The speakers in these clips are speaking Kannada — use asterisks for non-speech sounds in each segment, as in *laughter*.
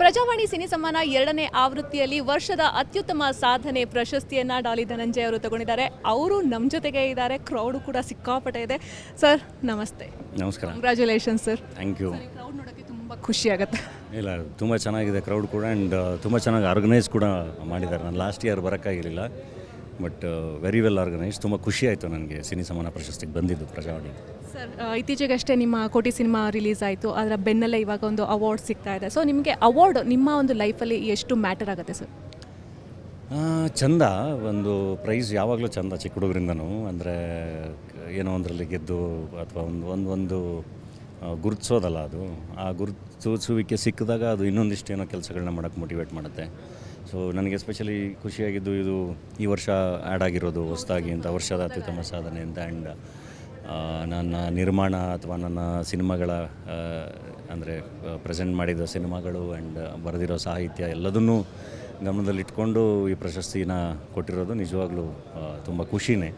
ಪ್ರಜಾವಾಣಿ ಸಿನಿ ಸಮ್ಮಾನ ಎರಡನೇ ಆವೃತ್ತಿಯಲ್ಲಿ ವರ್ಷದ ಅತ್ಯುತ್ತಮ ಸಾಧನೆ ಪ್ರಶಸ್ತಿಯನ್ನ ಡಾಲಿ ಧನಂಜಯ ಅವರು ತಗೊಂಡಿದ್ದಾರೆ. ಅವರು ನಮ್ಮ ಜೊತೆಗೆ ಇದ್ದಾರೆ. ಕ್ರೌಡ್ ಕೂಡ ಸಿಕ್ಕಾಪಟ್ಟೆ ಇದೆ. ಸರ್ ನಮಸ್ತೆ. ನಮಸ್ಕಾರ. Congratulation sir thank you crowd ನೋಡೋಕ್ಕೆ ತುಂಬ ಖುಷಿ ಆಗುತ್ತೆ. ಇಲ್ಲ ತುಂಬ ಚೆನ್ನಾಗಿದೆ ಕ್ರೌಡ್ ಕೂಡ ಆ್ಯಂಡ್ ತುಂಬ ಚೆನ್ನಾಗಿ ಆರ್ಗನೈಸ್ ಕೂಡ ಮಾಡಿದ್ದಾರೆ. ನಾನು ಲಾಸ್ಟ್ ಇಯರ್ ಬರೋಕ್ಕಾಗಿರಲಿಲ್ಲ. ಬಟ್ ವೆರಿ ವೆಲ್ ಆರ್ಗನೈಸ್ ತುಂಬ ಖುಷಿ ಆಯಿತು ನನಗೆ ಸಿನಿ ಸಮಾನ ಪ್ರಶಸ್ತಿಗೆ ಬಂದಿದ್ದು ಪ್ರಜಾವಾಣಿ. ಸರ್ ಇತ್ತೀಚೆಗಷ್ಟೇ ನಿಮ್ಮ ಕೋಟಿ ಸಿನಿಮಾ ರಿಲೀಸ್ ಆಯಿತು. ಅದರ ಬೆನ್ನಲ್ಲೇ ಇವಾಗ ಒಂದು ಅವಾರ್ಡ್ ಸಿಗ್ತಾ ಇದೆ. ಸೊ ನಿಮಗೆ ಅವಾರ್ಡ್ ನಿಮ್ಮ ಒಂದು ಲೈಫಲ್ಲಿ ಎಷ್ಟು ಮ್ಯಾಟರ್ ಆಗುತ್ತೆ ಸರ್? ಚಂದ. ಒಂದು ಪ್ರೈಸ್ ಯಾವಾಗಲೂ ಚಂದ ಚಿಕ್ಕ ಹುಡುಗರಿಂದನೂ. ಅಂದರೆ, ಏನೋ ಒಂದರಲ್ಲಿ ಗೆದ್ದು ಅಥವಾ ಒಂದು ಒಂದು ಒಂದು ಗುರುತಿಸೋದಲ್ಲ ಅದು. ಆ ಗುರುತಿಸುವಿಕೆ ಸಿಕ್ಕಿದಾಗ ಅದು ಇನ್ನೊಂದಿಷ್ಟು ಏನೋ ಕೆಲಸಗಳನ್ನ ಮಾಡೋಕ್ಕೆ ಮೋಟಿವೇಟ್ ಮಾಡುತ್ತೆ. ಸೊ ನನಗೆ ಎಸ್ಪೆಷಲಿ ಖುಷಿಯಾಗಿದ್ದು ಇದು ಈ ವರ್ಷ ಆ್ಯಡ್ ಆಗಿರೋದು, ಹೊಸದಾಗಿ ಅಂತ, ವರ್ಷದ ಅತ್ಯುತ್ತಮ ಸಾಧನೆ ಅಂತ ಆ್ಯಂಡ್ ನನ್ನ ನಿರ್ಮಾಣ ಅಥವಾ ನನ್ನ ಸಿನಿಮಾಗಳ ಅಂದರೆ ಪ್ರೆಸೆಂಟ್ ಮಾಡಿದ ಸಿನಿಮಾಗಳು ಆ್ಯಂಡ್ ಬರೆದಿರೋ ಸಾಹಿತ್ಯ ಎಲ್ಲದನ್ನೂ ಗಮನದಲ್ಲಿಟ್ಕೊಂಡು ಈ ಪ್ರಶಸ್ತಿನ ಕೊಟ್ಟಿರೋದು ನಿಜವಾಗ್ಲೂ ತುಂಬ ಖುಷಿನೇ.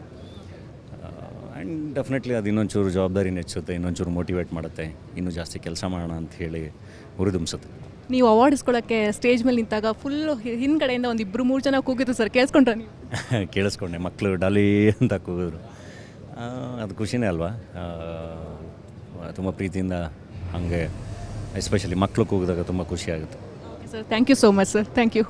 ಆ್ಯಂಡ್ ಡೆಫಿನೆಟ್ಲಿ ಅದು ಇನ್ನೊಂಚೂರು ಜವಾಬ್ದಾರಿನ ಹೆಚ್ಚುತ್ತೆ ಇನ್ನೊಂಚೂರು ಮೋಟಿವೇಟ್ ಮಾಡುತ್ತೆ ಇನ್ನೂ ಜಾಸ್ತಿ ಕೆಲಸ ಮಾಡೋಣ ಅಂತ ಹೇಳಿ ಹುರಿದುಂಬಿಸುತ್ತೆ. ನೀವು ಅವಾರ್ಡ್ ಇಸ್ಕೊಳ್ಳೋಕ್ಕೆ ಸ್ಟೇಜ್ ಮೇಲೆ ನಿಂತಾಗ ಫುಲ್ಲು ಹಿಂದ್ಗಡೆಯಿಂದ ಒಂದು ಇಬ್ಬರು ಮೂರು ಜನ ಕೂಗಿದ್ರು ಸರ್ ಕೇಳಿಸ್ಕೊಂಡ್ರೆ ನೀವು? *laughs* ಕೇಳಿಸ್ಕೊಂಡೆ ಮಕ್ಕಳು ಡಾಲಿ ಅಂತ ಕೂಗಿದ್ರು. ಅದು ಖುಷಿನೇ ಅಲ್ವಾ? ತುಂಬ ಪ್ರೀತಿಯಿಂದ ಹಾಗೆ ಎಸ್ಪೆಷಲಿ ಮಕ್ಕಳು ಕೂಗಿದಾಗ ತುಂಬ ಖುಷಿ ಆಗುತ್ತೆ. Sir thank you so much sir thank you